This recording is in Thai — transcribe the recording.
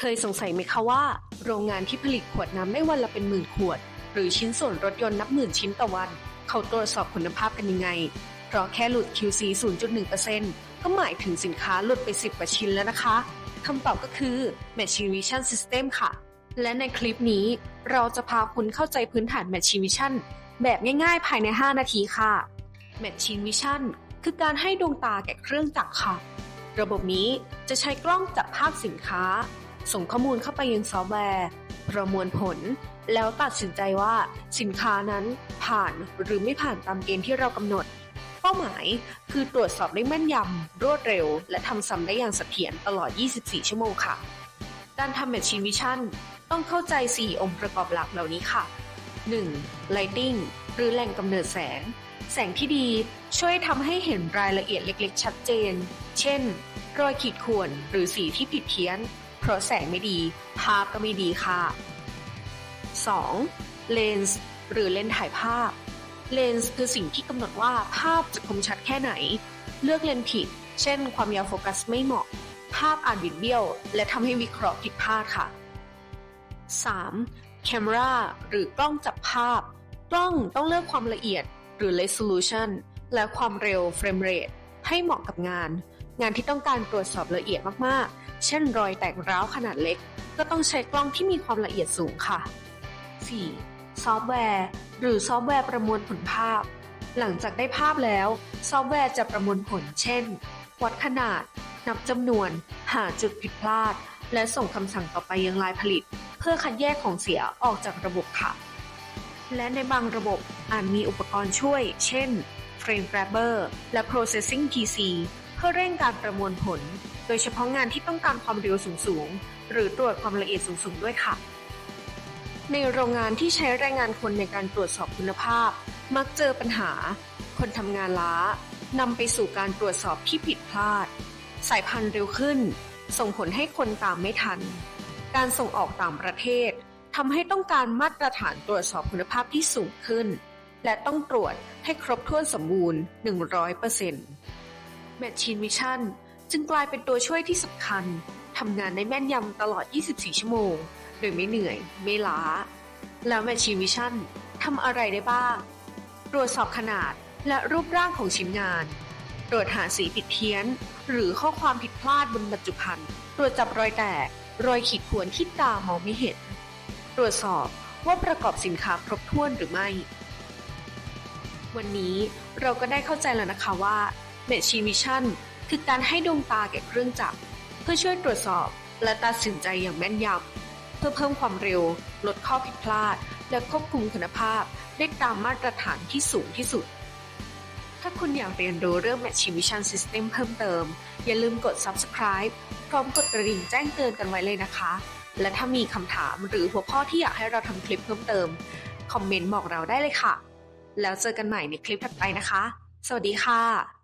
เคยสงสัยไหมคะว่า โรงงานที่ผลิตขวดน้ำได้วันละเป็นหมื่นขวด หรือชิ้นส่วนรถยนต์นับหมื่นชิ้นต่อวัน เขาตรวจสอบคุณภาพกันยังไง เพราะแค่หลุด QC 0.1%ก็หมายถึงสินค้าหลุดไป 10กว่าชิ้นแล้วนะคะคำตอบก็คือ Machine Vision System ค่ะ และในคลิปนี้เราจะพาคุณเข้าใจพื้นฐาน Machine Vision แบบง่ายๆ ภายใน 5 นาทีค่ะ Machine Vision คือการให้ดวงตาแก่เครื่องจักรค่ะ ระบบนี้จะใช้กล้องจับภาพสินค้า ส่งข้อมูลเข้าไปยังซอฟต์แวร์ ประมวลผล แล้วตัดสินใจว่าสินค้านั้นผ่านหรือไม่ผ่านตามเกณฑ์ที่เรากำหนด เป้าหมายคือตรวจสอบได้แม่นยำรวดเร็ว และทำซ้ำได้อย่างเสถียรตลอด 24 ชั่วโมงค่ะ การทำ Machine Vision ต้องเข้าใจ 4 องค์ประกอบหลักเหล่านี้ค่ะ 1. Lighting หรือแหล่งกำเนิดแสง แสงที่ดีช่วยทำให้เห็นรายละเอียดเล็กๆ ชัดเจน เช่น รอยขีดข่วนหรือสีที่ผิดเพี้ยน เพราะแสงไม่ดี ภาพก็ไม่ดีค่ะ 2. เลนส์หรือเลนส์ถ่ายภาพ เลนส์คือสิ่งที่กำหนดว่าภาพจะคมชัดแค่ไหน เลือกเลนส์ผิด เช่น ความยาวโฟกัสไม่เหมาะ ภาพอาจบิดเบี้ยว และทำให้วิเคราะห์ผิดพลาดค่ะ 3. Camera หรือกล้องจับภาพ กล้องต้องเลือกความละเอียดหรือ resolution และความเร็ว frame rate ให้เหมาะกับงาน งานที่ต้องการตรวจสอบละเอียดมากๆ เช่นรอยแตกร้าวขนาดเล็ก ก็ต้องใช้กล้องที่มีความละเอียดสูงค่ะ 4. ซอฟต์แวร์ หรือซอฟต์แวร์ประมวลผลภาพ หลังจากได้ภาพแล้ว ซอฟต์แวร์จะประมวลผล เช่น วัดขนาด นับจำนวน หาจุดผิดพลาด และส่งคำสั่งต่อไปยังลายผลิต เพื่อคัดแยกของเสียออกจากระบบค่ะ และในบางระบบอาจมีอุปกรณ์ช่วย เช่น Frame Grabber และ Processing PC เพื่อเร่งการประมวลผล โดยเฉพาะงานที่ต้องการความเร็วสูงๆ หรือตรวจความละเอียดสูงๆ ด้วยค่ะ ในโรงงานที่ใช้แรงงานคนในการตรวจสอบคุณภาพ มักเจอปัญหา คนทำงานล้านำไปสู่การตรวจสอบที่ผิดพลาด สายพันธุ์เร็วขึ้น ส่งผลให้คนตามไม่ทัน การส่งออกต่างประเทศทำให้ต้องการมาตรฐานตรวจสอบคุณภาพที่สูงขึ้น และต้องตรวจให้ครบถ้วนสมบูรณ์ 100% Machine Vision จึงกลายเป็นตัวช่วยที่สำคัญทำงานได้แม่นยำตลอด 24 ชั่วโมง โดยไม่เหนื่อย ไม่ล้า แล้ว Machine Vision ทำอะไรได้บ้าง ตรวจสอบขนาดและรูปร่างของชิ้นงาน ตรวจหาสีผิดเพี้ยน หรือข้อความผิดพลาดบนบรรจุภัณฑ์ ตรวจจับรอยแตก รอยขีดข่วนที่ตามองไม่เห็น ตรวจสอบว่าประกอบสินค้าครบถ้วนหรือไม่ วันนี้เราก็ได้เข้าใจแล้วนะคะว่า Machine Vision คือการให้ดวงตาแก่เครื่องจักร เพื่อช่วยตรวจสอบและตัดสินใจอย่างแม่นยำ เพื่อเพิ่มความเร็ว ลดข้อผิดพลาด และควบคุมคุณภาพ ได้ตามมาตรฐานที่สูงที่สุด ถ้าคุณอยากเรียนรู้เรื่อง Machine Vision System เพิ่มเติม อย่าลืมกด Subscribe พร้อมกดกระดิ่งแจ้งเตือนกันไว้เลยนะคะ และถ้ามีคำถามหรือหัวข้อที่อยากให้เราทำคลิปเพิ่มเติม คอมเมนต์บอกเราได้เลยค่ะ แล้วเจอกันใหม่ในคลิปถัดไปนะคะ สวัสดีค่ะ